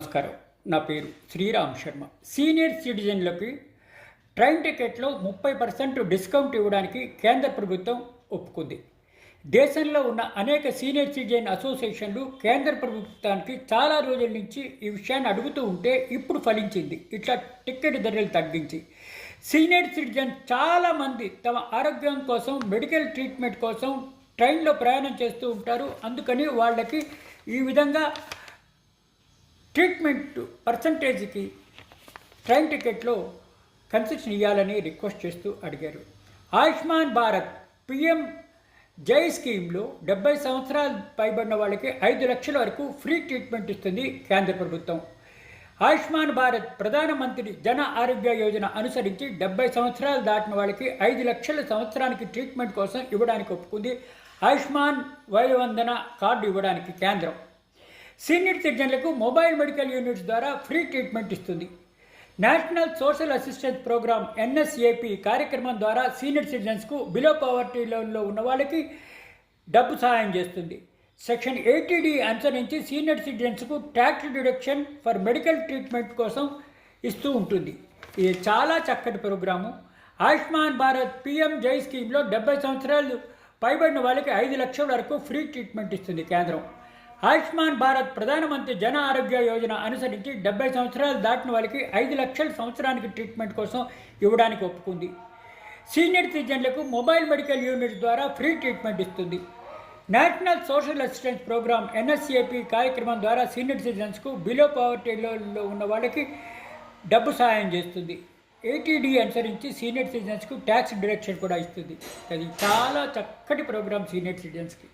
నమస్కారం. నా పేరు శ్రీరామ్ శర్మ. సీనియర్ సిటిజన్లకి ట్రైన్ టికెట్లో ముప్పై పర్సెంట్ డిస్కౌంట్ ఇవ్వడానికి కేంద్ర ప్రభుత్వం ఒప్పుకుంది. దేశంలో ఉన్న అనేక సీనియర్ సిటిజన్ అసోసియేషన్లు కేంద్ర ప్రభుత్వానికి చాలా రోజుల నుంచి ఈ విషయాన్ని అడుగుతూ ఉంటే ఇప్పుడు ఫలించింది. ఇట్లా టికెట్ ధరలు తగ్గించి. సీనియర్ సిటిజన్ చాలామంది తమ ఆరోగ్యం కోసం మెడికల్ ట్రీట్మెంట్ కోసం ట్రైన్లో ప్రయాణం చేస్తూ ఉంటారు. అందుకని వాళ్ళకి ఈ విధంగా ట్రీట్మెంట్ పర్సంటేజ్కి ట్రైన్ టికెట్లో కన్సెషన్ ఇవ్వాలని రిక్వెస్ట్ చేస్తూ అడిగారు. ఆయుష్మాన్ భారత్ పిఎం జై స్కీమ్లో డెబ్బై సంవత్సరాలు పైబడిన వాళ్ళకి ఐదు లక్షల వరకు ఫ్రీ ట్రీట్మెంట్ ఇస్తుంది కేంద్ర ప్రభుత్వం. ఆయుష్మాన్ భారత్ ప్రధానమంత్రి జన ఆరోగ్య యోజన అనుసరించి డెబ్బై సంవత్సరాలు దాటిన వాళ్ళకి ఐదు లక్షల సంవత్సరానికి ట్రీట్మెంట్ కోసం ఇవ్వడానికి ఒప్పుకుంది. ఆయుష్మాన్ వయోవందన కార్డు ఇవ్వడానికి కేంద్రం. సీనియర్ సిటిజన్లకు మొబైల్ మెడికల్ యూనిట్స్ ద్వారా ఫ్రీ ట్రీట్మెంట్ ఇస్తుంది. National social assistance programme NSAP కార్యక్రమం ద్వారా సీనియర్ సిటిజన్స్కు బిలో పవర్టీ లెవెల్లో ఉన్న వాళ్ళకి డబ్బు సహాయం చేస్తుంది. సెక్షన్ ఎయిటీడీ అనుసరించి సీనియర్ సిటిజన్స్కు tax deduction for medical treatment కోసం ఇస్తూ ఉంటుంది. ఇది చాలా చక్కటి ప్రోగ్రాము. ఆయుష్మాన్ భారత్ పిఎం జై స్కీమ్లో డెబ్బై సంవత్సరాలు పైబడిన వాళ్ళకి ఐదు లక్షల వరకు ఫ్రీ ట్రీట్మెంట్ ఇస్తుంది కేంద్రం. ఆయుష్మాన్ భారత్ ప్రధానమంత్రి జన ఆరోగ్య యోజన అనుసరించి డెబ్బై సంవత్సరాలు దాటిన వాళ్ళకి ఐదు లక్షల సంవత్సరానికి ట్రీట్మెంట్ కోసం ఇవ్వడానికి ఒప్పుకుంది. సీనియర్ సిటిజన్లకు మొబైల్ మెడికల్ యూనిట్ ద్వారా ఫ్రీ ట్రీట్మెంట్ ఇస్తుంది. National social assistance programme NSAP కార్యక్రమం ద్వారా సీనియర్ సిటిజన్స్కు బిలో పావర్టీలో ఉన్న వాళ్ళకి డబ్బు సహాయం చేస్తుంది. ఏటీడీ అనుసరించి సీనియర్ సిటిజన్స్కు ట్యాక్స్ డిడక్షన్ కూడా ఇస్తుంది. అది చాలా చక్కటి ప్రోగ్రామ్ సీనియర్ సిటిజన్స్కి.